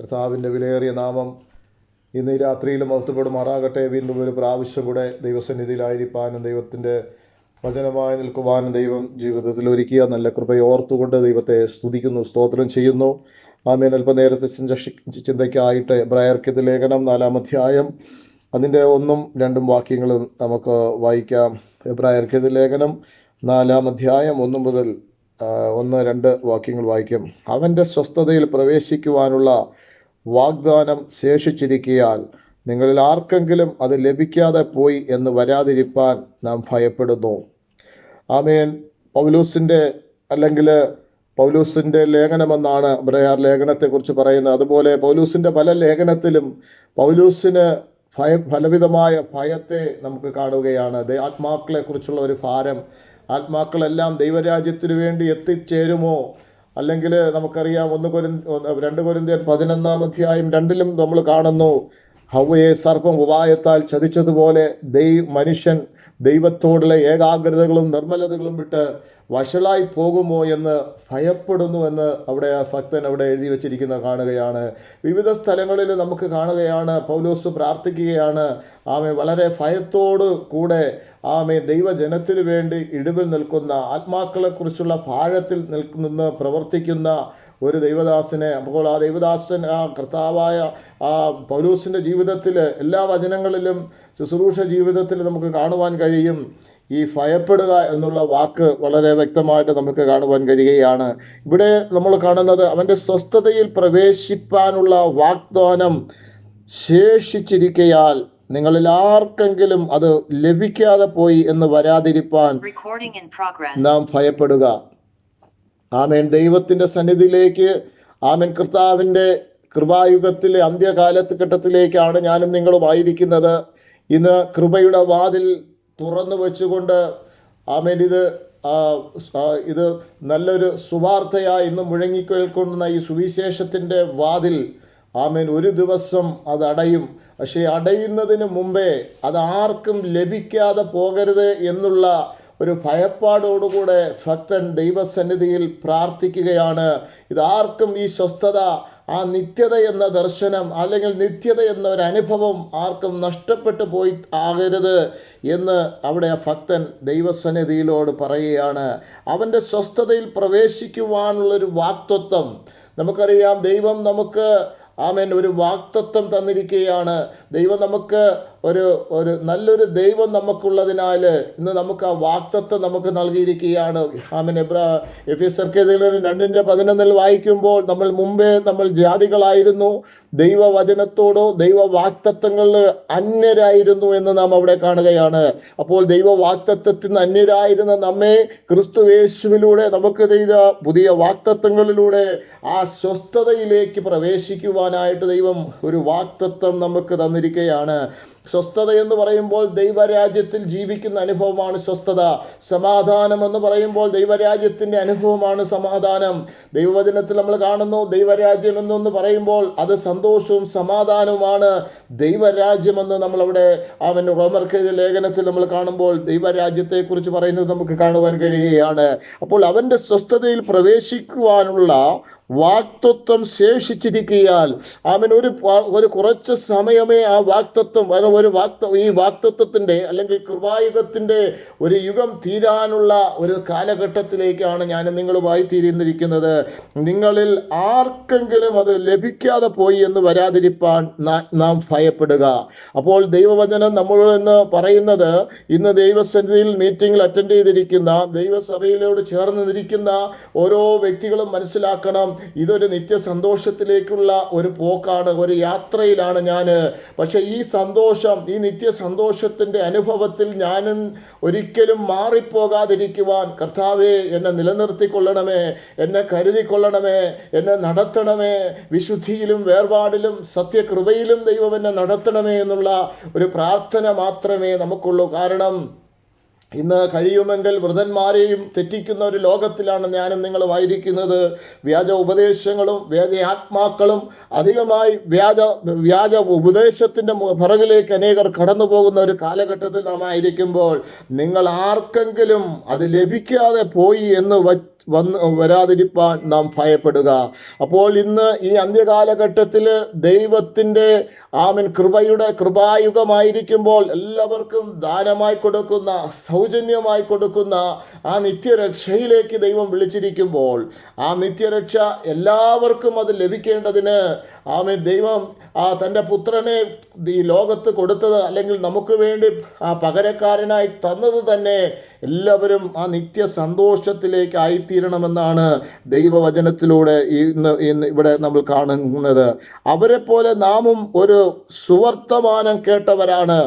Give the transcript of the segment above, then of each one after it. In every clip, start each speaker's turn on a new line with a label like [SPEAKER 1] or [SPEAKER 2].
[SPEAKER 1] കർത്താവിന്റെ വിലയേറിയ നാമം ഇന്ന് ഈ രാത്രിയിലും മഹത്വപ്പെടുമാറാകട്ടെ. വീണ്ടും ഒരു പ്രാവശ്യം കൂടെ ദൈവസന്നിധിയിലായിരിക്കാനും ദൈവത്തിന്റെ വചനമായി നിൽക്കുവാനും ദൈവം ജീവിതത്തിൽ ഒരുക്കിയ നല്ല കൃപയെ ഓർത്തുകൊണ്ട് ദൈവത്തെ സ്തുതിക്കുന്നു സ്തോത്രം ചെയ്യുന്നു. ആമേൻ. അല്പനേരത്തെ ചിന്തി ചിന്തയ്ക്കായിട്ട് ബ്രയർക്കത്തെ ലേഖനം നാലാം അധ്യായം അതിന്റെ ഒന്നും രണ്ടും വാക്യങ്ങൾ നമുക്ക് വായിക്കാം. എബ്രായർക്കത് ലേഖനം നാലാം അധ്യായം ഒന്നു മുതൽ ഒന്ന് രണ്ട് വാക്യങ്ങൾ വായിക്കും. അവന്റെ സ്വസ്ഥതയിൽ പ്രവേശിക്കുവാനുള്ള വാഗ്ദാനം ശേഷിച്ചിരിക്കിയാൽ നിങ്ങളിൽ ആർക്കെങ്കിലും അത് ലഭിക്കാതെ പോയി എന്ന് വരാതിരിപ്പാൻ നാം ഭയപ്പെടുന്നു. ആമേൻ. പൗലൂസിന്റെ അല്ലെങ്കിൽ പൗലൂസിന്റെ ലേഖനമെന്നാണ് ബ്രയാർ ലേഖനത്തെക്കുറിച്ച് പറയുന്നത്. അതുപോലെ പൗലൂസിന്റെ പല ലേഖനത്തിലും പൗലൂസിന് ഭയ ഫലവിധമായ ഭയത്തെ നമുക്ക് കാണുകയാണ്. ആത്മാക്കളെക്കുറിച്ചുള്ള ഒരു ഭാരം ആത്മാക്കളെല്ലാം ദൈവരാജ്യത്തിനു വേണ്ടി എത്തിച്ചേരുമോ? അല്ലെങ്കിൽ നമുക്കറിയാം ഒന്ന് കൊരു രണ്ട് കൊരിന്ത്യൻ പതിനൊന്നാം അധ്യായം രണ്ടിലും നമ്മൾ കാണുന്നു. ഹവയെ സർപ്പം ഉപായത്താൽ ചതിച്ചതുപോലെ ദൈ മനുഷ്യൻ ദൈവത്തോടുള്ള ഏകാഗ്രതകളും നിർമ്മലതകളും വിട്ട് വഷളായി പോകുമോ എന്ന് ഭയപ്പെടുന്നു എന്ന് അവിടെ ആ ഭക്തൻ അവിടെ എഴുതി വച്ചിരിക്കുന്ന കാണുകയാണ്. വിവിധ സ്ഥലങ്ങളിൽ നമുക്ക് കാണുകയാണ്. പൗലോസ് പ്രാർത്ഥിക്കുകയാണ്. ആമേ വളരെ ഭയത്തോട് കൂടെ ആമെ ദൈവജനത്തിനു വേണ്ടി ഇടിവിൽ നിൽക്കുന്ന ആത്മാക്കളെക്കുറിച്ചുള്ള ഭാരത്തിൽ നിൽക്കുന്ന പ്രവർത്തിക്കുന്ന ഒരു ദൈവദാസനെ അപ്പോൾ ആ ദൈവദാസൻ ആ കർത്താവായ ആ പൗലൂസിന്റെ ജീവിതത്തിൽ എല്ലാ വചനങ്ങളിലും ശുശ്രൂഷ ജീവിതത്തിൽ നമുക്ക് കാണുവാൻ കഴിയും. ഈ ഭയപ്പെടുക എന്നുള്ള വാക്ക് വളരെ വ്യക്തമായിട്ട് നമുക്ക് കാണുവാൻ കഴിയുകയാണ്. ഇവിടെ നമ്മൾ കാണുന്നത് അവന്റെ സ്വസ്ഥതയിൽ പ്രവേശിപ്പാനുള്ള വാഗ്ദാനം ശേഷിച്ചിരിക്കയാൽ നിങ്ങളിൽ ആർക്കെങ്കിലും അത് ലഭിക്കാതെ പോയി എന്ന് വരാതിരിപ്പാൻ. നാം ഭയപ്പെടുക. ആമേൻ. ദൈവത്തിന്റെ സന്നിധിയിലേക്ക് ആമേൻ. കർത്താവിന്റെ കൃപായുഗത്തിലെ അന്ത്യകാലത്ത് ഘട്ടത്തിലേക്കാണ് ഞാനും നിങ്ങളും ആയിരിക്കുന്നത്. ഇന്ന് കൃപയുടെ വാതിൽ തുറന്നു വെച്ചുകൊണ്ട് ആമേൻ ഇത് ഇത് നല്ലൊരു സുവാർത്തയായി ഇന്ന് മുഴങ്ങിക്കേൾക്കുന്ന ഈ സുവിശേഷത്തിന്റെ വാതിൽ ആമേൻ ഒരു ദിവസം അത് അടയും. പക്ഷേ അടയുന്നതിന് മുമ്പേ അത് ആർക്കും ലഭിക്കാതെ പോകരുത് എന്നുള്ള ഒരു ഭയപ്പാടോടുകൂടെ ഭക്തൻ ദൈവസന്നിധിയിൽ പ്രാർത്ഥിക്കുകയാണ്. ഇതാർക്കും ഈ സ്വസ്ഥത ആ നിത്യത എന്ന ദർശനം അല്ലെങ്കിൽ നിത്യത എന്ന ഒരു അനുഭവം ആർക്കും നഷ്ടപ്പെട്ടു പോയി ആകരുത് എന്ന് അവിടെ ഭക്തൻ ദൈവസന്നിധിയിലോട് പറയുകയാണ്. അവന്റെ സ്വസ്ഥതയിൽ പ്രവേശിക്കുവാനുള്ളൊരു വാക്തത്വം. നമുക്കറിയാം ദൈവം നമുക്ക് ആമേൻ ഒരു വാക്തത്വം തന്നിരിക്കുകയാണ്. ദൈവം നമുക്ക് ഒരു ഒരു നല്ലൊരു ദൈവം നമുക്കുള്ളതിനാൽ ഇന്ന് നമുക്ക് ആ വാക്തത്വം നമുക്ക് നൽകിയിരിക്കുകയാണ്. ഹാമിൻ എബ്രാ എഫ് എസ് രണ്ടിന്റെ പതിനൊന്നിൽ വായിക്കുമ്പോൾ നമ്മൾ മുമ്പേ നമ്മൾ ജാതികളായിരുന്നു. ദൈവവചനത്തോടോ ദൈവ വാക്തത്വങ്ങളിൽ അന്യരായിരുന്നു എന്ന് നാം അവിടെ കാണുകയാണ്. അപ്പോൾ ദൈവ വാക്തത്വത്തിന് അന്യരായിരുന്ന നമ്മെ ക്രിസ്തു യേശുവിലൂടെ നമുക്ക് ചെയ്ത പുതിയ വാക്തത്വങ്ങളിലൂടെ ആ സ്വസ്ഥതയിലേക്ക് പ്രവേശിക്കുവാനായിട്ട് ദൈവം ഒരു വാക്തത്വം നമുക്ക് തന്നിരിക്കുകയാണ് സ്വസ്ഥത എന്ന് പറയുമ്പോൾ ദൈവരാജ്യത്തിൽ ജീവിക്കുന്ന അനുഭവമാണ് സ്വസ്ഥത. സമാധാനം എന്ന് പറയുമ്പോൾ ദൈവരാജ്യത്തിന്റെ അനുഭവമാണ് സമാധാനം. ദൈവവചനത്തിൽ നമ്മൾ കാണുന്നു ദൈവരാജ്യം എന്നൊന്ന് പറയുമ്പോൾ അത് സന്തോഷവും സമാധാനവുമാണ്. ദൈവരാജ്യമെന്ന് നമ്മളവിടെ അവൻ റോമർക്കെഴുതിയ ലേഖനത്തിൽ നമ്മൾ കാണുമ്പോൾ ദൈവരാജ്യത്തെക്കുറിച്ച് പറയുന്നത് നമുക്ക് കാണുവാൻ കഴിയുകയാണ്. അപ്പോൾ അവന്റെ സ്വസ്ഥതയിൽ പ്രവേശിക്കുവാനുള്ള വാക്തത്വം ശേഷിച്ചിരിക്കിയാൽ അവൻ ഒരു ഒരു കുറച്ച് സമയമേ ആ വാക്തത്വം ഒരു വാക്ത ഈ വാക്തത്വത്തിന്റെ അല്ലെങ്കിൽ കൃപായുഗത്തിന്റെ ഒരു യുഗം തീരാനുള്ള ഒരു കാലഘട്ടത്തിലേക്കാണ് ഞാൻ നിങ്ങളുമായി തീരുന്നിരിക്കുന്നത് നിങ്ങളിൽ ആർക്കെങ്കിലും അത് ലഭിക്കാതെ പോയി എന്ന് വരാതിരിപ്പാൻ നാം ഭയപ്പെടുക. അപ്പോൾ ദൈവവചനം നമ്മളോട് എന്ന് പറയുന്നത് ഇന്ന് ദൈവസന്നിധിയിൽ മീറ്റിംഗിൽ അറ്റൻഡ് ചെയ്തിരിക്കുന്ന ദൈവസഭയിലോട് ചേർന്ന് നിൽക്കുന്ന ഓരോ വ്യക്തികളും മനസ്സിലാക്കണം. ഇതൊരു നിത്യ സന്തോഷത്തിലേക്കുള്ള ഒരു പോക്കാണ് ഒരു യാത്രയിലാണ് ഞാൻ പക്ഷേ ഈ സന്തോഷം ഈ നിത്യ സന്തോഷത്തിന്റെ അനുഭവത്തിൽ ഞാനും ഒരിക്കലും മാറിപ്പോകാതിരിക്കുവാൻ കർത്താവെ എന്നെ നിലനിർത്തിക്കൊള്ളണമേ എന്നെ കരുതിക്കൊള്ളണമേ എന്നെ നടത്തണമേ വിശുദ്ധിയിലും വേർപാടിലും സത്യകൃപയിലും ദൈവം എന്നെ നടത്തണമേ എന്നുള്ള ഒരു പ്രാർത്ഥന മാത്രമേ നമുക്കുള്ളൂ. കാരണം ഇന്ന് കഴിയുമെങ്കിൽ വൃതന്മാരെയും തെറ്റിക്കുന്ന ഒരു ലോകത്തിലാണ് ഞാനും നിങ്ങളുമായിരിക്കുന്നത്. വ്യാജ ഉപദേശങ്ങളും വ്യാജ ആത്മാക്കളും അധികമായി വ്യാജ വ്യാജ ഉപദേശത്തിന്റെ പുറകിലേക്ക് അനേകർ കടന്നു പോകുന്ന ഒരു കാലഘട്ടത്തിൽ നാം ആയിരിക്കുമ്പോൾ നിങ്ങൾ ആർക്കെങ്കിലും അത് ലഭിക്കാതെ പോയി എന്ന് വ വന്ന് വരാതിരിപ്പാൻ നാം ഭയപ്പെടുക. അപ്പോൾ ഇന്ന് ഈ അന്ത്യകാലഘട്ടത്തിൽ ദൈവത്തിന്റെ ആമൻ കൃപയുടെ കൃപായുഗമായിരിക്കുമ്പോൾ എല്ലാവർക്കും ദാനമായി കൊടുക്കുന്ന സൗജന്യമായി കൊടുക്കുന്ന ആ നിത്യരക്ഷയിലേക്ക് ദൈവം വിളിച്ചിരിക്കുമ്പോൾ ആ നിത്യരക്ഷ എല്ലാവർക്കും അത് ലഭിക്കേണ്ടതിന് ആമൻ. ദൈവം ആ തന്റെ പുത്രനെ ഈ ലോകത്ത് കൊടുത്തത് അല്ലെങ്കിൽ നമുക്ക് വേണ്ടി ആ പകരക്കാരനായി തന്നത് തന്നെ എല്ലാവരും ആ നിത്യ സന്തോഷത്തിലേക്ക് ആയിത്തീരണമെന്നാണ് ദൈവവചനത്തിലൂടെ ഇന്ന് ഇന്ന് ഇവിടെ നമ്മൾ കാണുന്നത്. അവരെ പോലെ നാമും ഒരു സുവർത്തമാനം കേട്ടവരാണ്.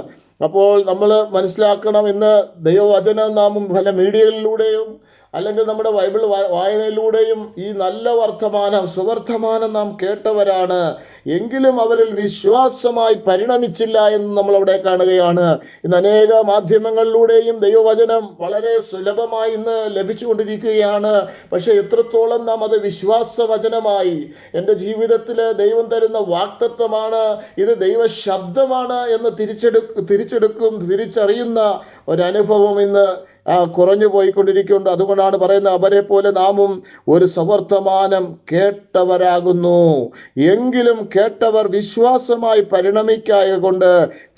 [SPEAKER 1] അപ്പോൾ നമ്മൾ മനസ്സിലാക്കണം ഇന്ന് ദൈവവചനം നാമും പല മീഡിയകളിലൂടെയും അല്ലെങ്കിൽ നമ്മുടെ ബൈബിൾ വായനയിലൂടെയും ഈ നല്ല വർത്തമാനം സുവർത്തമാനം നാം കേട്ടവരാണ്. എങ്കിലും അവരിൽ വിശ്വാസമായി പരിണമിച്ചില്ല എന്ന് നമ്മൾ അവിടെ കാണുകയാണ്. ഇന്ന് അനേക മാധ്യമങ്ങളിലൂടെയും ദൈവവചനം വളരെ സുലഭമായി ഇന്ന് ലഭിച്ചുകൊണ്ടിരിക്കുകയാണ്. പക്ഷേ എത്രത്തോളം നാം അത് വിശ്വാസവചനമായി എന്റെ ജീവിതത്തിൽ ദൈവം തരുന്ന വാക്തത്വമാണ് ഇത് ദൈവ ശബ്ദമാണ് എന്ന് തിരിച്ചെടു തിരിച്ചെടുക്കും തിരിച്ചറിയുന്ന ഒരനുഭവം ഇന്ന് കുറഞ്ഞു പോയിക്കൊണ്ടിരിക്കുന്നുണ്ട്. അതുകൊണ്ടാണ് പറയുന്നത് അവരെ പോലെ നാമും ഒരു സവർത്തമാനം കേട്ടവരാകുന്നു. എങ്കിലും കേട്ടവർ വിശ്വാസമായി പരിണമിക്കായ കൊണ്ട്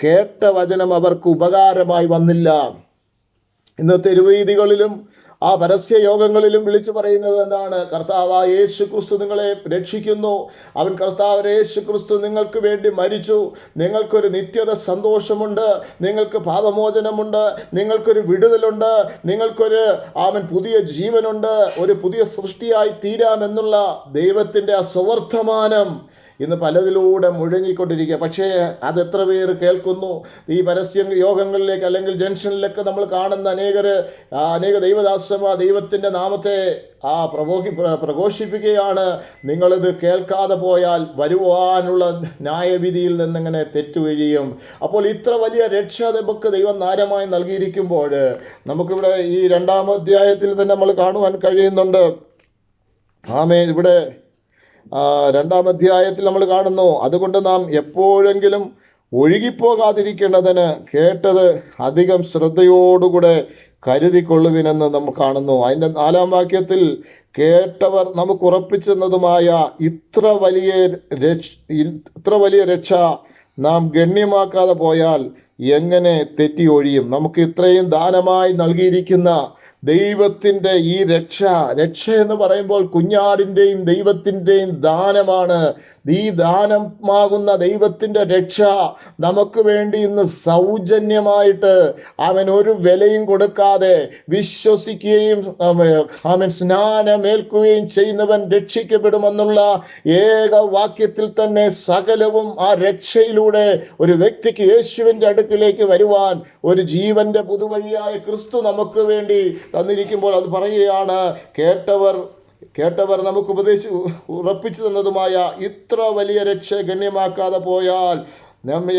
[SPEAKER 1] കേട്ട വചനം അവർക്ക് ഉപകാരമായി വന്നില്ല. ഇന്ന് തെരുവീതികളിലും ആ പരസ്യ യോഗങ്ങളിലും വിളിച്ചു പറയുന്നത് എന്താണ്? കർത്താവ് യേശു ക്രിസ്തു നിങ്ങളെ രക്ഷിക്കുന്നു. അവൻ കർത്താവ് യേശു ക്രിസ്തു നിങ്ങൾക്ക് വേണ്ടി മരിച്ചു. നിങ്ങൾക്കൊരു നിത്യത സന്തോഷമുണ്ട്. നിങ്ങൾക്ക് പാപമോചനമുണ്ട്. നിങ്ങൾക്കൊരു വിടുതലുണ്ട്. നിങ്ങൾക്കൊരു അവൻ പുതിയ ജീവനുണ്ട്. ഒരു പുതിയ സൃഷ്ടിയായി തീരാമെന്നുള്ള ദൈവത്തിന്റെ ആ സ്വവർത്തമാനം ഇന്ന് പലതിലൂടെ മുഴങ്ങിക്കൊണ്ടിരിക്കുക. പക്ഷേ അത് എത്ര പേര് കേൾക്കുന്നു? ഈ പരസ്യ യോഗങ്ങളിലേക്ക് അല്ലെങ്കിൽ ജംഗ്ഷനിലൊക്കെ നമ്മൾ കാണുന്ന അനേകർ അനേക ദൈവദാസന്മാർ ദൈവത്തിന്റെ നാമത്തെ ആ പ്രബോഹി പ്ര- പ്രഘോഷിപ്പിക്കുകയാണ്. നിങ്ങളിത് കേൾക്കാതെ പോയാൽ വരുവാനുള്ള ന്യായവിധിയിൽ നിന്നിങ്ങനെ തെറ്റുവഴിയും. അപ്പോൾ ഇത്ര വലിയ രക്ഷ നമുക്ക് ദൈവം നാരമായി നൽകിയിരിക്കുമ്പോൾ നമുക്കിവിടെ ഈ രണ്ടാം അധ്യായത്തിൽ തന്നെ നമ്മൾ കാണുവാൻ കഴിയുന്നുണ്ട്. ആമേ ഇവിടെ രണ്ടാം അധ്യായത്തിൽ നമ്മൾ കാണുന്നു അതുകൊണ്ട് നാം എപ്പോഴെങ്കിലും ഒഴുകിപ്പോകാതിരിക്കേണ്ടതിന് കേട്ടത് അധികം ശ്രദ്ധയോടുകൂടെ കരുതിക്കൊള്ളുവിനെന്ന് നമ്മൾ കാണുന്നു. അതിന്റെ നാലാം വാക്യത്തിൽ കേട്ടവർ നമുക്ക് ഉറപ്പിച്ചെന്നതുമായ ഇത്ര വലിയ രക്ഷ ഇത്ര വലിയ രക്ഷ നാം ഗണ്യമാക്കാതെ പോയാൽ എങ്ങനെ തെറ്റി ഒഴിയും? നമുക്ക് ഇത്രയും ദാനമായി നൽകിയിരിക്കുന്ന ദൈവത്തിന്റെ ഈ രക്ഷ രക്ഷ എന്ന് പറയുമ്പോൾ കുഞ്ഞാടിന്റെയും ദൈവത്തിന്റെയും ദാനമാണ് ഈ ദാനമാകുന്ന ദൈവത്തിന്റെ രക്ഷ നമുക്ക് വേണ്ടി ഇന്ന് സൗജന്യമായിട്ട് അവൻ ഒരു വിലയും കൊടുക്കാതെ വിശ്വസിക്കുകയും അവ- അവൻ സ്നാനമേൽക്കുകയും ചെയ്യുന്നവൻ രക്ഷിക്കപ്പെടുമെന്നുള്ള ഏക വാക്യത്തിൽ തന്നെ സകലവും ആ രക്ഷയിലൂടെ ഒരു വ്യക്തിക്ക് യേശുവിന്റെ അടുക്കിലേക്ക് വരുവാൻ ഒരു ജീവന്റെ പുതുവഴിയായ ക്രിസ്തു നമുക്ക് വേണ്ടി തന്നിരിക്കുമ്പോൾ അത് പറയുകയാണ് കേട്ടവർ കേട്ടവർ നമുക്ക് ഉപദേശി ഉറപ്പിച്ചു തന്നതുമായ ഇത്ര വലിയ രക്ഷ ഗണ്യമാക്കാതെ പോയാൽ നമ്മ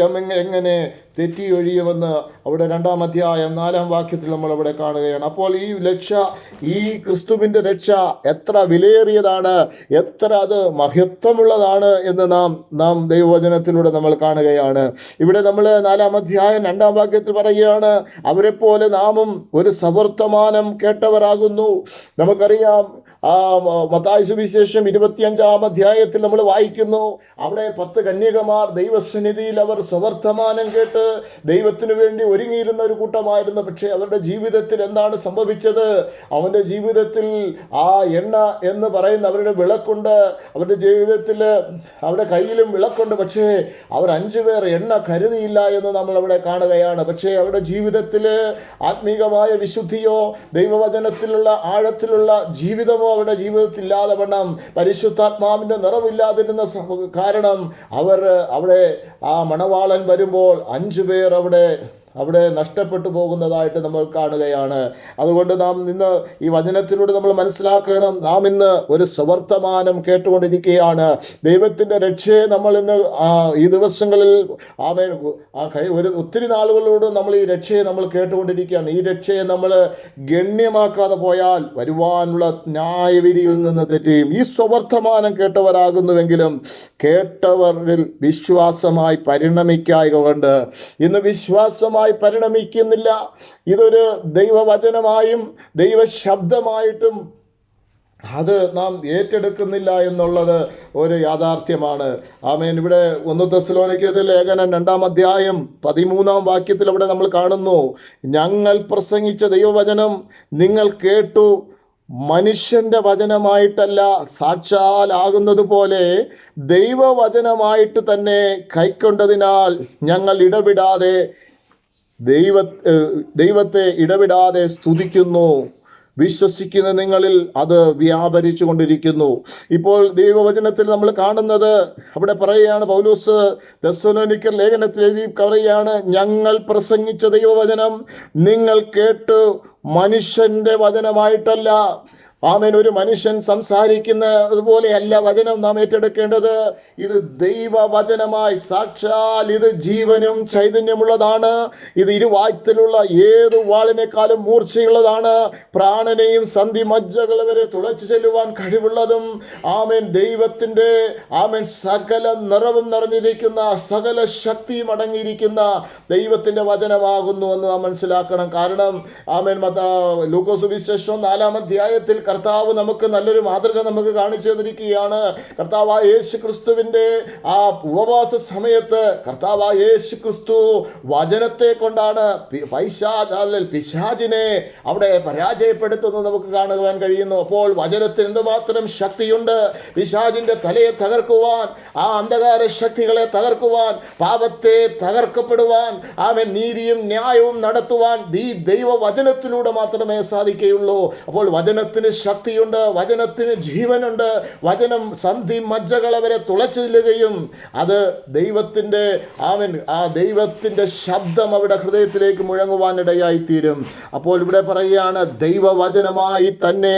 [SPEAKER 1] എങ്ങനെ തെറ്റി ഒഴിയുമെന്ന് അവിടെ രണ്ടാം അധ്യായം നാലാം വാക്യത്തിൽ നമ്മൾ അവിടെ കാണുകയാണ്. അപ്പോൾ ഈ രക്ഷ ഈ ക്രിസ്തുവിന്റെ രക്ഷ എത്ര വിലയേറിയതാണ് എത്ര അത് മഹത്വമുള്ളതാണ് എന്ന് നാം നാം ദൈവവചനത്തിലൂടെ നമ്മൾ കാണുകയാണ്. ഇവിടെ നമ്മൾ നാലാം അധ്യായം രണ്ടാം വാക്യത്തിൽ പറയുകയാണ് അവരെപ്പോലെ പോലെ നാമും ഒരു സവർത്തമാനം കേട്ടവരാകുന്നു. നമുക്കറിയാം ആ മത്തായ സുവിശേഷം ഇരുപത്തിയഞ്ചാം അധ്യായത്തിൽ നമ്മൾ വായിക്കുന്നു. അവിടെ പത്ത് കന്യകമാർ ദൈവസന്നിധിയിൽ അവർ സ്വവർത്തമാനം കേട്ട് ദൈവത്തിന് വേണ്ടി ഒരുങ്ങിയിരുന്ന ഒരു കൂട്ടമായിരുന്നു. പക്ഷേ അവരുടെ ജീവിതത്തിൽ എന്താണ് സംഭവിച്ചത്? അവന്റെ ജീവിതത്തിൽ ആ എണ്ണ എന്ന് പറയുന്ന അവരുടെ വിളക്കുണ്ട്. അവരുടെ ജീവിതത്തിൽ അവരുടെ കയ്യിലും വിളക്കുണ്ട്. പക്ഷേ അവർ അഞ്ചു പേർ എണ്ണ കരുതിയില്ല എന്ന് നമ്മൾ അവിടെ കാണുകയാണ്. പക്ഷേ അവരുടെ ജീവിതത്തിൽ ആത്മീകമായ വിശുദ്ധിയോ ദൈവവചനത്തിലുള്ള ആഴത്തിലുള്ള ജീവിതമോ അവരുടെ ജീവിതത്തിൽ ഇല്ലാതെ വണ്ണം പരിശുദ്ധാത്മാവിന്റെ നിറവില്ലാതിരുന്ന കാരണം അവർ അവിടെ ആ മണവാളൻ വരുമ്പോൾ അഞ്ചു പേർ അവിടെ അവിടെ നഷ്ടപ്പെട്ടു പോകുന്നതായിട്ട് നമ്മൾ കാണുകയാണ്. അതുകൊണ്ട് നാം ഇന്ന് ഈ വചനത്തിലൂടെ നമ്മൾ മനസ്സിലാക്കണം. നാം ഇന്ന് ഒരു സുവർത്തമാനം കേട്ടുകൊണ്ടിരിക്കുകയാണ്. ദൈവത്തിന്റെ രക്ഷയെ നമ്മൾ ഇന്ന് ഈ ദിവസങ്ങളിൽ ആമേ ആ ഒരു ഒത്തിരി നാളുകളോട് നമ്മൾ ഈ രക്ഷയെ നമ്മൾ കേട്ടുകൊണ്ടിരിക്കുകയാണ്. ഈ രക്ഷയെ നമ്മൾ ഗണ്യമാക്കാതെ പോയാൽ വരുവാനുള്ള ന്യായവിധിയിൽ നിന്ന് തെറ്റിയും ഈ സുവർത്തമാനം കേട്ടവരാകുന്നുവെങ്കിലും കേട്ടവരിൽ വിശ്വാസമായി പരിണമിക്കായ കൊണ്ട് ഇന്ന് വിശ്വാസമായി പരിണമിക്കുന്നില്ല. ഇതൊരു ദൈവവചനമായും ദൈവശബ്ദമായിട്ടും അത് നാം ഏറ്റെടുക്കുന്നില്ല എന്നുള്ളത് ഒരു യാഥാർത്ഥ്യമാണ്. ആമേൻ. ഇവിടെ ഒന്ന് തെസ്ലോനിക്കത് ലേഖനം രണ്ടാം അധ്യായം പതിമൂന്നാം വാക്യത്തിൽ അവിടെ നമ്മൾ കാണുന്നു ഞങ്ങൾ പ്രസംഗിച്ച ദൈവവചനം നിങ്ങൾ കേട്ടു. മനുഷ്യന്റെ വചനമായിട്ടല്ല സാക്ഷാലാകുന്നത് പോലെ ദൈവവചനമായിട്ട് തന്നെ കൈക്കൊണ്ടതിനാൽ ഞങ്ങൾ ഇടപെടാതെ ദൈവ ദൈവത്തെ ഇടവിടാതെ സ്തുതിക്കുന്നു. വിശ്വസിക്കുന്ന നിങ്ങളിൽ അത് വ്യാപരിച്ചു കൊണ്ടിരിക്കുന്നു ഇപ്പോൾ ദൈവവചനത്തിൽ നമ്മൾ കാണുന്നത് അവിടെ പറയുകയാണ് പൗലൂസ് ദസ്വനിക്കർ ലേഖനത്തിൽ എഴുതി പറയുകയാണ് ഞങ്ങൾ പ്രസംഗിച്ച ദൈവവചനം നിങ്ങൾ കേട്ട് മനുഷ്യന്റെ വചനമായിട്ടല്ല. ആമേൻ ഒരു മനുഷ്യൻ സംസാരിക്കുന്ന അതുപോലെയല്ല വചനം നാം ഏറ്റെടുക്കേണ്ടത്. ഇത് ദൈവവചനമായി സാക്ഷാൽ ഇത് ജീവനും ചൈതന്യമുള്ളതാണ്. ഇത് ഇരുവായ്ത്തിലുള്ള ഏത് വാളിനേക്കാളും മൂർച്ചയുള്ളതാണ്. പ്രാണനെയും സന്ധി മജ്ജകൾ വരെ തുളച്ചു ചെല്ലുവാൻ കഴിവുള്ളതും ആമേൻ ദൈവത്തിന്റെ ആമേൻ സകല നിറവും നിറഞ്ഞിരിക്കുന്ന സകല ശക്തിയും അടങ്ങിയിരിക്കുന്ന ദൈവത്തിന്റെ വചനമാകുന്നു എന്ന് നാം മനസ്സിലാക്കണം. കാരണം ആമേൻ മത ലൂക്കോസ് വിശേഷം നാലാം അധ്യായത്തിൽ കർത്താവ് നമുക്ക് നല്ലൊരു മാതൃക നമുക്ക് കാണിച്ചു തന്നിരിക്കുകയാണ്. കർത്താവ് യേശു ക്രിസ്തുവിന്റെ ആ ഉപവാസ സമയത്ത് കർത്താവ് യേശു ക്രിസ്തു വചനത്തെ കൊണ്ടാണ് പി- പിശാജിനെ അവിടെ പരാജയപ്പെടുത്തുന്നത് നമുക്ക് കാണുവാൻ കഴിയുന്നു. അപ്പോൾ വചനത്തിന് എന്തുമാത്രം ശക്തിയുണ്ട്? പിശാചിന്റെ തലയെ തകർക്കുവാൻ ആ അന്ധകാര ശക്തികളെ തകർക്കുവാൻ പാപത്തെ തകർക്കപ്പെടുവാൻ ആമൻ നീതിയും ന്യായവും നടത്തുവാൻ ഈ ദൈവവചനത്തിലൂടെ മാത്രമേ സാധിക്കുകയുള്ളൂ. അപ്പോൾ വചനത്തിന് ശക്തിയുണ്ട് വചനത്തിന് ജീവനുണ്ട് വചനം സന്ധി മജ്ജകളെ വരെ തുളച്ചില്ലുകയും അത് ദൈവത്തിന്റെ അവൻ ആ ദൈവത്തിന്റെ ശബ്ദം അവിടെ ഹൃദയത്തിലേക്ക് മുഴങ്ങുവാനിടയായിത്തീരും അപ്പോൾ ഇവിടെ പറയുകയാണ് ദൈവവചനമായി തന്നെ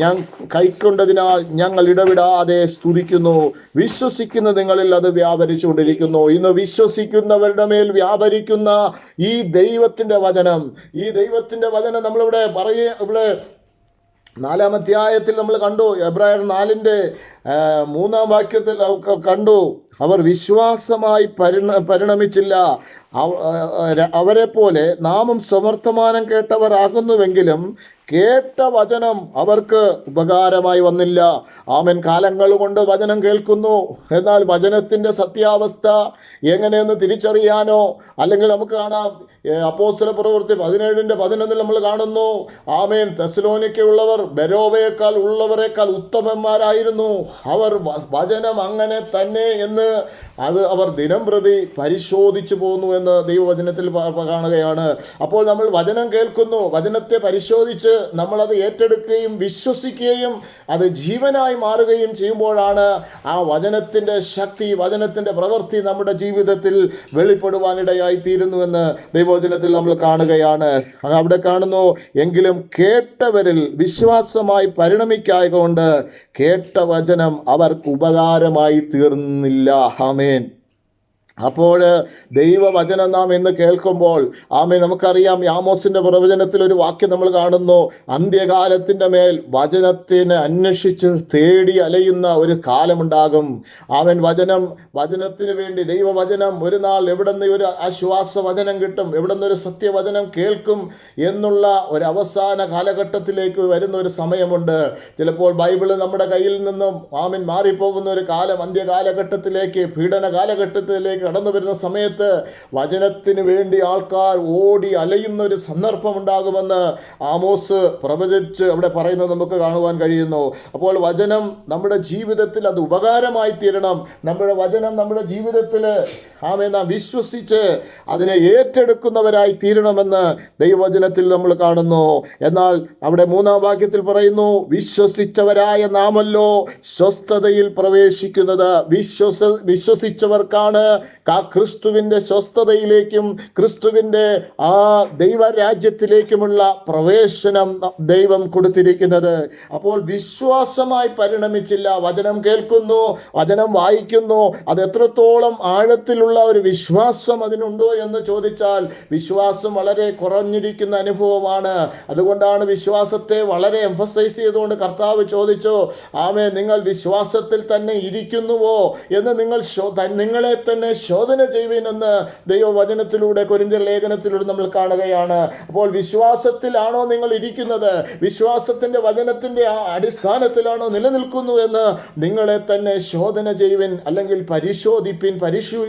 [SPEAKER 1] ഞാൻ കൈക്കൊണ്ടതിനാൽ ഞങ്ങൾ ഇടവിടാതെ സ്തുതിക്കുന്നു. വിശ്വസിക്കുന്ന നിങ്ങളിൽ അത് വ്യാപരിച്ചുകൊണ്ടിരിക്കുന്നു. ഇന്ന് വിശ്വസിക്കുന്നവരുടെ മേൽ വ്യാപരിക്കുന്ന ഈ ദൈവത്തിന്റെ വചനം ഈ ദൈവത്തിന്റെ വചനം നമ്മളിവിടെ പറയ ഇവിടെ നാലാം അധ്യായത്തിൽ നമ്മൾ കണ്ടു എബ്രായർ നാലിന്റെ മൂന്നാം വാക്യത്തിൽ കണ്ടു. അവർ വിശ്വാസമായി പരിണ പരിണമിച്ചില്ല. അവരെ പോലെ നാമും സമർത്ഥമാനം കേട്ടവരാകുന്നുവെങ്കിലും കേട്ട വചനം അവർക്ക് ഉപകാരമായി വന്നില്ല. ആമൻ. കാലങ്ങൾ കൊണ്ട് വചനം കേൾക്കുന്നു. എന്നാൽ വചനത്തിന്റെ സത്യാവസ്ഥ എങ്ങനെയെന്ന് തിരിച്ചറിയാനോ അല്ലെങ്കിൽ നമുക്ക് കാണാം. അപ്പോസ്തല പ്രവൃത്തി പതിനേഴിന്റെ പതിനൊന്നിൽ നമ്മൾ കാണുന്നു. ആമേൻ. തെസ്ലോനിക്കുള്ളവർ ബരോവയേക്കാൾ ഉള്ളവരെക്കാൾ ഉത്തമന്മാരായിരുന്നു. അവർ വചനം അങ്ങനെ തന്നെ എന്ന് അത് അവർ ദിനം പ്രതി പരിശോധിച്ചു പോകുന്നു എന്ന് ദൈവവചനത്തിൽ കാണുകയാണ്. അപ്പോൾ നമ്മൾ വചനം കേൾക്കുന്നു. വചനത്തെ പരിശോധിച്ച് നമ്മളത് ഏറ്റെടുക്കുകയും വിശ്വസിക്കുകയും അത് ജീവനായി മാറുകയും ചെയ്യുമ്പോഴാണ് ആ വചനത്തിന്റെ ശക്തി വചനത്തിന്റെ പ്രവൃത്തി നമ്മുടെ ജീവിതത്തിൽ വെളിപ്പെടുവാനിടയായി തീരുന്നുവെന്ന് ദൈവവചനത്തിൽ നമ്മൾ കാണുകയാണ്. അവിടെ കാണുന്നു എങ്കിലും കേട്ടവരിൽ വിശ്വാസമായി പരിണമിക്കായകൊണ്ട് കേട്ട വചനം അവർക്ക് ഉപകാരമായി തീർന്നില്ല. ആമേൻ. അപ്പോൾ ദൈവവചനം നാം എന്ന് കേൾക്കുമ്പോൾ ആമേ നമുക്കറിയാം യാമോസിന്റെ പ്രവചനത്തിൽ ഒരു വാക്യം നമ്മൾ കാണുന്നു. അന്ത്യകാലത്തിന്റെ മേൽ വചനത്തിന് അന്വേഷിച്ച് തേടി അലയുന്ന ഒരു കാലമുണ്ടാകും. ആമൻ വചനം വചനത്തിന് വേണ്ടി ദൈവവചനം ഒരു നാൾ എവിടെ നിന്ന് ഒരു ആശ്വാസ വചനം കിട്ടും എവിടെ ഒരു സത്യവചനം കേൾക്കും എന്നുള്ള ഒരു അവസാന കാലഘട്ടത്തിലേക്ക് വരുന്ന ഒരു സമയമുണ്ട്. ചിലപ്പോൾ ബൈബിൾ നമ്മുടെ കയ്യിൽ നിന്നും ആമൻ മാറിപ്പോകുന്ന ഒരു കാലം അന്ത്യകാലഘട്ടത്തിലേക്ക് പീഡന കാലഘട്ടത്തിലേക്ക് കടന്നു വരുന്ന സമയത്ത് വചനത്തിന് വേണ്ടി ആൾക്കാർ ഓടി അലയുന്ന ഒരു സന്ദർഭം ഉണ്ടാകുമെന്ന് ആമോസ് പ്രവചിച്ച് അവിടെ പറയുന്നത് നമുക്ക് കാണുവാൻ കഴിയുന്നു. അപ്പോൾ വചനം നമ്മുടെ ജീവിതത്തിൽ അത് ഉപകാരമായി തീരണം. നമ്മുടെ വചനം നമ്മുടെ ജീവിതത്തിൽ ആമേ നാം വിശ്വസിച്ച് അതിനെ ഏറ്റെടുക്കുന്നവരായി തീരണമെന്ന് ദൈവവചനത്തിൽ നമ്മൾ കാണുന്നു. എന്നാൽ അവിടെ മൂന്നാം വാക്യത്തിൽ പറയുന്നു വിശ്വസിച്ചവരായ നാമല്ലോ സ്വസ്ഥതയിൽ പ്രവേശിക്കുന്നത്. വിശ്വസ വിശ്വസിച്ചവർക്കാണ് ആ ക്രിസ്തുവിന്റെ സ്വസ്ഥതയിലേക്കും ക്രിസ്തുവിന്റെ ആ ദൈവരാജ്യത്തിലേക്കുമുള്ള പ്രവേശനം ദൈവം കൊടുത്തിരിക്കുന്നത്. അപ്പോൾ വിശ്വാസമായി പരിണമിച്ചില്ല. വചനം കേൾക്കുന്നു വചനം വായിക്കുന്നു. അത് എത്രത്തോളം ആഴത്തിലുള്ള ഒരു വിശ്വാസം അതിനുണ്ടോ എന്ന് ചോദിച്ചാൽ വിശ്വാസം വളരെ കുറഞ്ഞിരിക്കുന്ന അനുഭവമാണ്. അതുകൊണ്ടാണ് വിശ്വാസത്തെ വളരെ എംഫസൈസ് ചെയ്തുകൊണ്ട് കർത്താവ് ചോദിച്ചു ആമേ നിങ്ങൾ വിശ്വാസത്തിൽ തന്നെ ഇരിക്കുന്നുവോ? എന്ന് നിങ്ങൾ നിങ്ങളെ തന്നെ ശോധന ചെയ്യുവിനെന്ന് ദൈവവചനത്തിലൂടെ കൊരിന്ത്യർ ലേഖനത്തിലൂടെ നമ്മൾ കാണുകയാണ്. അപ്പോൾ വിശ്വാസത്തിലാണോ നിങ്ങൾ ഇരിക്കുന്നത്? വിശ്വാസത്തിന്റെ വചനത്തിന്റെ ആ അടിസ്ഥാനത്തിലാണോ നിലനിൽക്കുന്നു എന്ന് നിങ്ങളെ തന്നെ ശോധന ചെയ്യുവിൻ അല്ലെങ്കിൽ പരിശോധിപ്പിൻ പരിശോ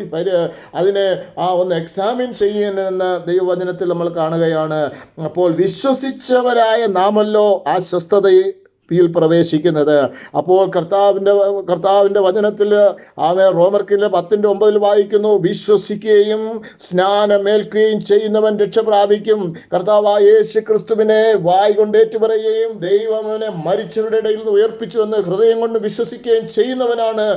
[SPEAKER 1] അതിനെ ആ ഒന്ന് എക്സാമിൻ ചെയ്യുന്ന ദൈവവചനത്തിൽ നമ്മൾ കാണുകയാണ്. അപ്പോൾ വിശ്വസിച്ചവരായ നാമല്ലോ ആ സ്വസ്ഥതയിൽ യിൽ പ്രവേശിക്കുന്നത്. അപ്പോൾ കർത്താവിന്റെ കർത്താവിന്റെ വചനത്തിൽ ആമേ റോമർക്കിലെ പത്തിന്റെ ഒമ്പതിൽ വായിക്കുന്നു വിശ്വസിക്കുകയും സ്നാനമേൽക്കുകയും ചെയ്യുന്നവൻ രക്ഷ പ്രാപിക്കും. കർത്താവായ യേശു ക്രിസ്തുവിനെ വായി കൊണ്ട് ഏറ്റുപറയുകയും ദൈവം മരിച്ചവരുടെ ഇടയിൽ നിന്ന് ഉയർപ്പിച്ചു എന്ന് ഹൃദയം കൊണ്ട് വിശ്വസിക്കുകയും ചെയ്യുന്നവനാണ്.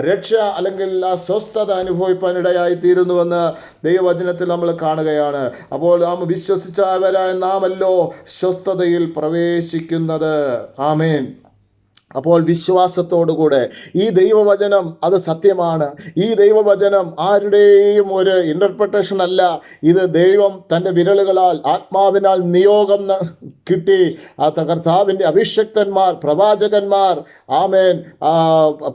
[SPEAKER 1] രക്ഷ അല്ലെങ്കിൽ ആ സ്വസ്ഥത അനുഭവിപ്പാനിടയായി തീരുന്നുവെന്ന് ദൈവവചനത്തിൽ നമ്മൾ കാണുകയാണ്. അപ്പോൾ നാം വിശ്വസിച്ചവരായ നാമല്ലോ സ്വസ്ഥതയിൽ പ്രവേശിക്കുന്നത്. ആമേൻ അപ്പോൾ വിശ്വാസത്തോടുകൂടെ ഈ ദൈവവചനം അത് സത്യമാണ്. ഈ ദൈവവചനം ആരുടെയും ഒരു ഇന്റർപ്രിട്ടേഷൻ അല്ല. ഇത് ദൈവം തന്റെ വിരലുകളാൽ ആത്മാവിനാൽ നിയോഗം കിട്ടി. ആ തകർത്താവിന്റെ കർത്താവിന്റെ അഭിഷക്തന്മാർ പ്രവാചകന്മാർ ആമേൻ.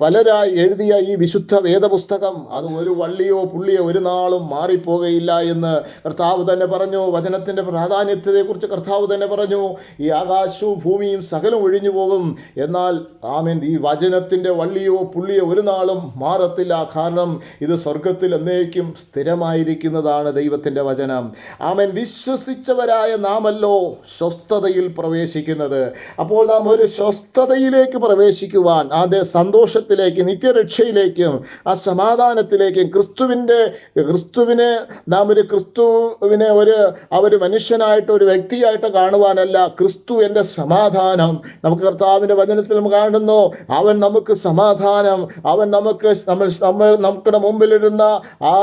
[SPEAKER 1] പലരായി എഴുതിയ ഈ വിശുദ്ധ വേദപുസ്തകം അത് ഒരു വള്ളിയോ പുള്ളിയോ ഒരു നാളും മാറിപ്പോകയില്ല എന്ന് കർത്താവ് തന്നെ പറഞ്ഞു. വചനത്തിന്റെ പ്രാധാന്യത്തെക്കുറിച്ച് കർത്താവ് തന്നെ പറഞ്ഞു. ഈ ആകാശവും ഭൂമിയും സകലം ഒഴിഞ്ഞു പോകും എന്നാൽ ആമേൻ. ഈ വചനത്തിന്റെ വള്ളിയോ പുള്ളിയോ ഒരു നാളും മാറത്തില്ല. കാരണം ഇത് സ്വർഗത്തിൽ എന്നേക്കും സ്ഥിരമായിരിക്കുന്നതാണ് ദൈവത്തിന്റെ വചനം. ആമേൻ. വിശ്വസിച്ചവരായ നാമല്ലോ സ്വസ്ഥതയിൽ പ്രവേശിക്കുന്നത്. അപ്പോൾ നാം ഒരു സ്വസ്ഥതയിലേക്ക് പ്രവേശിക്കുവാൻ അത് സന്തോഷത്തിലേക്ക് നിത്യരക്ഷയിലേക്കും ആ സമാധാനത്തിലേക്കും ക്രിസ്തുവിന്റെ ക്രിസ്തുവിനെ നാം ഒരു ക്രിസ്തുവിനെ ഒരു ആ ഒരു മനുഷ്യനായിട്ട് ഒരു വ്യക്തിയായിട്ട് കാണുവാനല്ല ക്രിസ്തു എന്റെ സമാധാനം. നമുക്ക് കർത്താവിന്റെ വചനത്തിൽ നമ്മൾ കാണുന്നു. അവൻ നമുക്ക് സമാധാനം. അവൻ നമുക്ക് നമ്മൾ നമ്മൾ നമ്മുടെ മുമ്പിലിരുന്ന ആ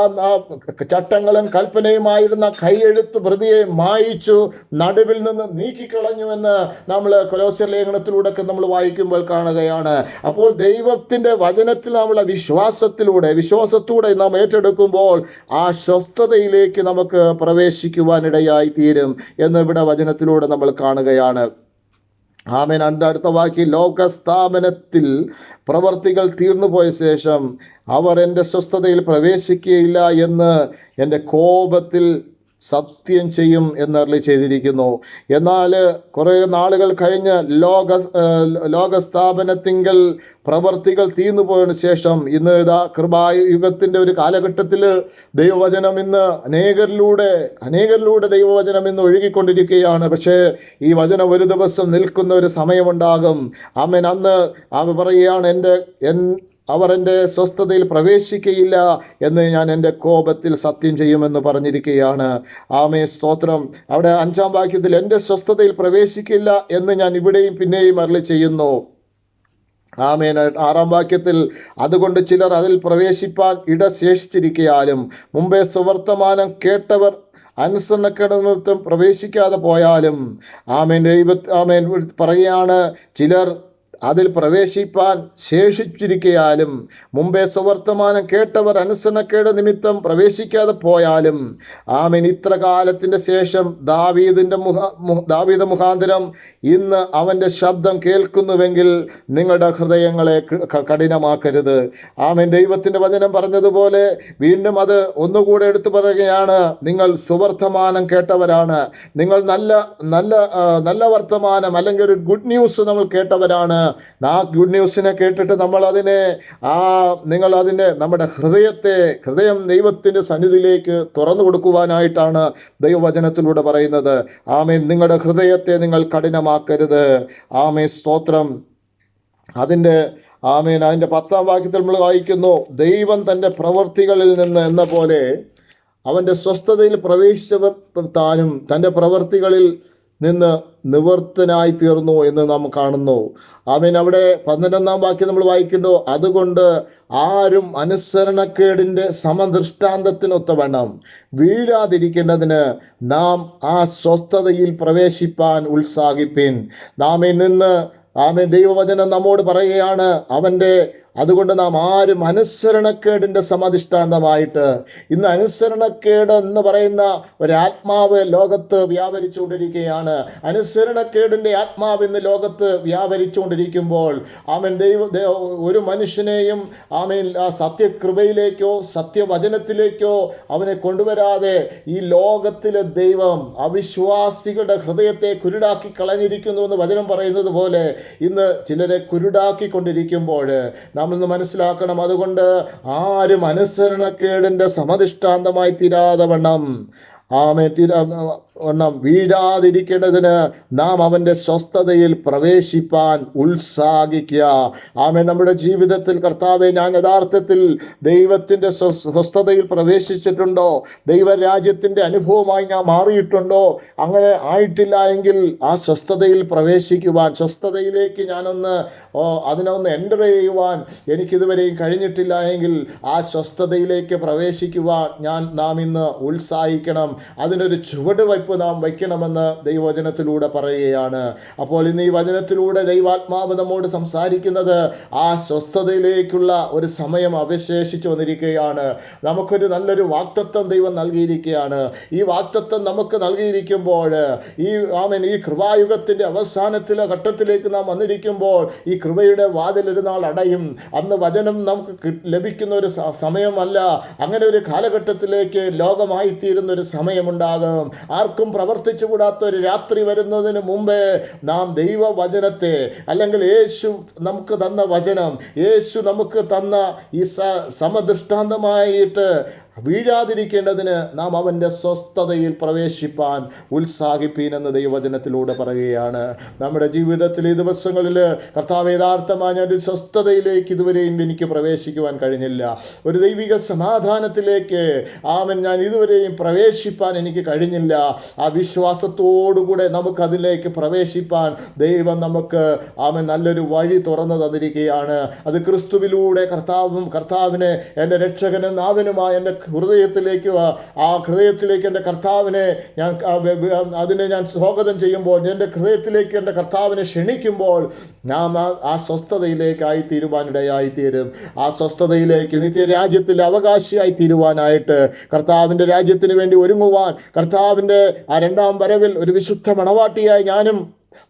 [SPEAKER 1] ചട്ടങ്ങളും കൽപ്പനയുമായിരുന്ന കൈയെഴുത്ത് പ്രതിയെ മായിച്ചു. നടുവിൽ നിന്ന് നീക്കിക്കളഞ്ഞുവെന്ന് നമ്മൾ കൊലോസ്യ ലേഖനത്തിലൂടെ ഒക്കെ നമ്മൾ വായിക്കുമ്പോൾ കാണുകയാണ്. അപ്പോൾ ദൈവത്തിന്റെ വചനത്തിൽ നമ്മളെ വിശ്വാസത്തിലൂടെ വിശ്വാസത്തൂടെ നാം ഏറ്റെടുക്കുമ്പോൾ ആ സ്വസ്ഥതയിലേക്ക് നമുക്ക് പ്രവേശിക്കുവാനിടയായി തീരും എന്ന് ഇവിടെ വചനത്തിലൂടെ നമ്മൾ കാണുകയാണ്. ആമേൻ. എന്റെ അടുത്ത വാക്കി ലോകസ്ഥാപനത്തിൽ പ്രവർത്തികൾ തീർന്നു പോയ ശേഷം അവർ എന്റെ സ്വസ്ഥതയിൽ പ്രവേശിക്കുകയില്ല എന്ന് എന്റെ കോപത്തിൽ സത്യം ചെയ്യും എന്നറിളി ചെയ്തിരിക്കുന്നു. എന്നാൽ കുറേ നാളുകൾ കഴിഞ്ഞ് ലോക ലോകസ്ഥാപനത്തിങ്കൽ പ്രവർത്തികൾ തീർന്നു പോയതിനു ശേഷം ഇന്ന് ഇതാ കൃപായുഗത്തിന്റെ ഒരു കാലഘട്ടത്തിൽ ദൈവവചനം ഇന്ന് അനേകരിലൂടെ അനേകരിലൂടെ ദൈവവചനം ഇന്ന് ഒഴുകിക്കൊണ്ടിരിക്കുകയാണ്. പക്ഷേ ഈ വചനം ഒരു ദിവസം നിൽക്കുന്ന ഒരു സമയമുണ്ടാകും. അമ്മൻ അന്ന് അവ പറയുകയാണ് എന്റെ എൻ അവർ എന്റെ സ്വസ്ഥതയിൽ പ്രവേശിക്കയില്ല എന്ന് ഞാൻ എന്റെ കോപത്തിൽ സത്യം ചെയ്യുമെന്ന് പറഞ്ഞിരിക്കുകയാണ് ആമേ സ്തോത്രം. അവിടെ അഞ്ചാം വാക്യത്തിൽ എന്റെ സ്വസ്ഥതയിൽ പ്രവേശിക്കില്ല എന്ന് ഞാൻ ഇവിടെയും പിന്നെയും അരളി ചെയ്യുന്നു. ആമേൻ. ആറാം വാക്യത്തിൽ അതുകൊണ്ട് ചിലർ അതിൽ പ്രവേശിപ്പാൻ ഇട ശേഷിച്ചിരിക്കയാലും മുമ്പേ സുവർത്തമാനം കേട്ടവർ അനുസരണക്കേട് നിമിത്തം പ്രവേശിക്കാതെ പോയാലും ആമേൻ. ദൈവ ആമേൻ. പറയുകയാണ് ചിലർ അതിൽ പ്രവേശിപ്പാൻ ശേഷിച്ചിരിക്കയാലും മുമ്പേ സുവർത്തമാനം കേട്ടവർ അനുസരണക്കേട് നിമിത്തം പ്രവേശിക്കാതെ പോയാലും ആമേൻ ഇത്ര കാലത്തിന്റെ ശേഷം ദാവീദിന്റെ മുഖ ദാവീദ മുഖാന്തരം ഇന്ന് അവന്റെ ശബ്ദം കേൾക്കുന്നുവെങ്കിൽ നിങ്ങളുടെ ഹൃദയങ്ങളെ കഠിനമാക്കരുത്. ആമേൻ ദൈവത്തിന്റെ വചനം പറഞ്ഞതുപോലെ വീണ്ടും അത് ഒന്നുകൂടെ എടുത്തു പറയുകയാണ് നിങ്ങൾ സുവർത്തമാനം കേട്ടവരാണ്. നിങ്ങൾ നല്ല നല്ല നല്ല വർത്തമാനം അല്ലെങ്കിൽ ഒരു ഗുഡ് ന്യൂസ് നമ്മൾ കേട്ടവരാണ്. ആ ഗുഡ് ന്യൂസിനെ കേട്ടിട്ട് നമ്മൾ അതിനെ ആ നിങ്ങൾ അതിനെ നമ്മുടെ ഹൃദയത്തെ ഹൃദയം ദൈവത്തിന്റെ സന്നിധിയിലേക്ക് തുറന്നു കൊടുക്കുവാനായിട്ടാണ് ദൈവവചനത്തിലൂടെ പറയുന്നത്. ആമേ നിങ്ങളുടെ ഹൃദയത്തെ നിങ്ങൾ കഠിനമാക്കരുത്. ആമേ സ്തോത്രം. അതിന്റെ ആമേൻ അതിന്റെ പത്താം വാക്യത്തിൽ നമ്മൾ വായിക്കുന്നു ദൈവം തന്റെ പ്രവൃത്തികളിൽ നിന്ന് എന്ന പോലെ അവന്റെ സ്വസ്ഥതയിൽ പ്രവേശിച്ചവർ താനും തന്റെ പ്രവൃത്തികളിൽ നിന്ന് നിവർത്തനായി തീർന്നു എന്ന് നാം കാണുന്നു. ആമേൻ. അവിടെ പന്ത്രണ്ടാം വാക്യം നമ്മൾ വായിക്കുന്നു അതുകൊണ്ട് ആരും അനുസരണക്കേടിന്റെ സമദൃഷ്ടാന്തത്തിനൊത്തവണ്ണം വീഴാതിരിക്കേണ്ടതിന് നാം ആ സ്വസ്ഥതയിൽ പ്രവേശിപ്പാൻ ഉത്സാഹിപ്പിൻ. നാമിൽ നിന്ന് ആമേ ദൈവവചനം നമ്മോട് പറയുകയാണ്. അവന്റെ അതുകൊണ്ട് നാം ആരും അനുസരണക്കേടിന്റെ സമാധിഷ്ഠാന്തമായിട്ട് ഇന്ന് അനുസരണക്കേട് എന്ന് പറയുന്ന ഒരാത്മാവ് ലോകത്ത് വ്യാപരിച്ചുകൊണ്ടിരിക്കുകയാണ്. അനുസരണക്കേടിന്റെ ആത്മാവ് ഇന്ന് ലോകത്ത് വ്യാപരിച്ചുകൊണ്ടിരിക്കുമ്പോൾ ആമൻ ദൈവ ഒരു മനുഷ്യനെയും ആമേൻ ആ സത്യകൃപയിലേക്കോ സത്യവചനത്തിലേക്കോ അവനെ കൊണ്ടുവരാതെ ഈ ലോകത്തിലെ ദൈവം അവിശ്വാസികളുടെ ഹൃദയത്തെ കുരുടാക്കി കളഞ്ഞിരിക്കുന്നു എന്ന് വചനം പറയുന്നത് പോലെ ഇന്ന് ചിലരെ കുരുടാക്കിക്കൊണ്ടിരിക്കുമ്പോൾ നാം ഇന്ന് മനസ്സിലാക്കണം. അതുകൊണ്ട് ആരും അനുസരണക്കേടിന്റെ സമധിഷ്ഠാന്തമായി തീരാതെ വണ്ണം. ആമേ തീരാ വണ്ണം വീഴാതിരിക്കേണ്ടതിന് നാം അവന്റെ സ്വസ്ഥതയിൽ പ്രവേശിപ്പാൻ ഉത്സാഹിക്കുക. ആമേ നമ്മുടെ ജീവിതത്തിൽ കർത്താവെ ഞാൻ യഥാർത്ഥത്തിൽ ദൈവത്തിന്റെ സ്വസ്ഥതയിൽ പ്രവേശിച്ചിട്ടുണ്ടോ? ദൈവരാജ്യത്തിന്റെ അനുഭവമായി ഞാൻ മാറിയിട്ടുണ്ടോ? അങ്ങനെ ആയിട്ടില്ല എങ്കിൽ ആ സ്വസ്ഥതയിൽ പ്രവേശിക്കുവാൻ സ്വസ്ഥതയിലേക്ക് ഞാനൊന്ന് അതിനൊന്ന് എന്റർ ചെയ്യുവാൻ എനിക്കിതുവരെയും കഴിഞ്ഞിട്ടില്ല എങ്കിൽ ആ സ്വസ്ഥതയിലേക്ക് പ്രവേശിക്കുവാൻ ഞാൻ നാം ഇന്ന് ഉത്സാഹിക്കണം. അതിനൊരു ചുവട് ചുവടുവയ്പ് നാം വയ്ക്കണമെന്ന് ദൈവവചനത്തിലൂടെ പറയുകയാണ്. അപ്പോൾ ഇന്ന് ഈ വചനത്തിലൂടെ ദൈവാത്മാവ് നമ്മോട് സംസാരിക്കുന്നത് ആ സ്വസ്ഥതയിലേക്കുള്ള ഒരു സമയം അവശേഷിച്ചു വന്നിരിക്കുകയാണ്. നമുക്കൊരു നല്ലൊരു വാക്തത്വം ദൈവം നൽകിയിരിക്കുകയാണ്. ഈ വാക്തത്വം നമുക്ക് നൽകിയിരിക്കുമ്പോൾ ഈ ആമൻ ഈ കൃപായുഗത്തിന്റെ അവസാനത്തിലെ ഘട്ടത്തിലേക്ക് നാം വന്നിരിക്കുമ്പോൾ ഈ കൃപയുടെ വാതിൽ ഒരു നാൾ അടയും. അന്ന് വചനം നമുക്ക് ലഭിക്കുന്ന ഒരു സമയമല്ല. അങ്ങനെ ഒരു കാലഘട്ടത്തിലേക്ക് ലോകമായിത്തീരുന്ന ഒരു സമയമുണ്ടാകും. ആർക്കും പ്രവർത്തിച്ചുകൂടാത്ത ഒരു രാത്രി വരുന്നതിന് മുമ്പേ നാം ദൈവവചനത്തെ അല്ലെങ്കിൽ യേശു നമുക്ക് തന്ന വചനം യേശു നമുക്ക് തന്ന ഈ സമദൃഷ്ടാന്തമായിട്ട് വീഴാതിരിക്കേണ്ടതിന് നാം അവന്റെ സ്വസ്ഥതയിൽ പ്രവേശിപ്പാൻ ഉത്സാഹിപ്പീനെന്ന് ദൈവവചനത്തിലൂടെ പറയുകയാണ്. നമ്മുടെ ജീവിതത്തിൽ ഈ ദിവസങ്ങളിൽ കർത്താവ് യഥാർത്ഥമായ ഒരു സ്വസ്ഥതയിലേക്ക് ഇതുവരെയും എനിക്ക് പ്രവേശിക്കുവാൻ കഴിഞ്ഞില്ല. ഒരു ദൈവിക സമാധാനത്തിലേക്ക് ആമൻ ഞാൻ ഇതുവരെയും പ്രവേശിപ്പാൻ എനിക്ക് കഴിഞ്ഞില്ല. ആ വിശ്വാസത്തോടുകൂടെ നമുക്കതിലേക്ക് പ്രവേശിപ്പാൻ ദൈവം നമുക്ക് ആമൻ നല്ലൊരു വഴി തുറന്നു തന്നിരിക്കുകയാണ്. അത് ക്രിസ്തുവിലൂടെ കർത്താവും കർത്താവിനെ എന്റെ രക്ഷകനും നാഥനുമായ എന്റെ ഹൃദയത്തിലേക്ക് ആ- ഹൃദയത്തിലേക്ക് എന്റെ കർത്താവിനെ ഞാൻ അതിനെ ഞാൻ സ്വാഗതം ചെയ്യുമ്പോൾ എന്റെ ഹൃദയത്തിലേക്ക് എന്റെ കർത്താവിനെ ക്ഷണിക്കുമ്പോൾ നാം ആ സ്വസ്ഥതയിലേക്കായി തീരുവാനിടയായി തീരും ആ സ്വസ്ഥതയിലേക്ക് നിത്യരാജ്യത്തിൽ അവകാശിയായി തീരുവാനായിട്ട് കർത്താവിന്റെ രാജ്യത്തിന് വേണ്ടി ഒരുങ്ങുവാൻ കർത്താവിന്റെ ആ രണ്ടാം വരവിൽ ഒരു വിശുദ്ധ മണവാട്ടിയായി ഞാനും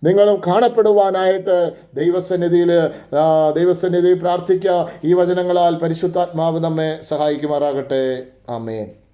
[SPEAKER 1] നിങ്ങളും കാണപ്പെടുവാനായിട്ട് ദൈവസന്നിധിയിൽ ദൈവസന്നിധി പ്രാർത്ഥിക്കുക ഈ വചനങ്ങളാൽ പരിശുദ്ധാത്മാവ് നമ്മെ സഹായിക്കുമാറാകട്ടെ. ആമേൻ.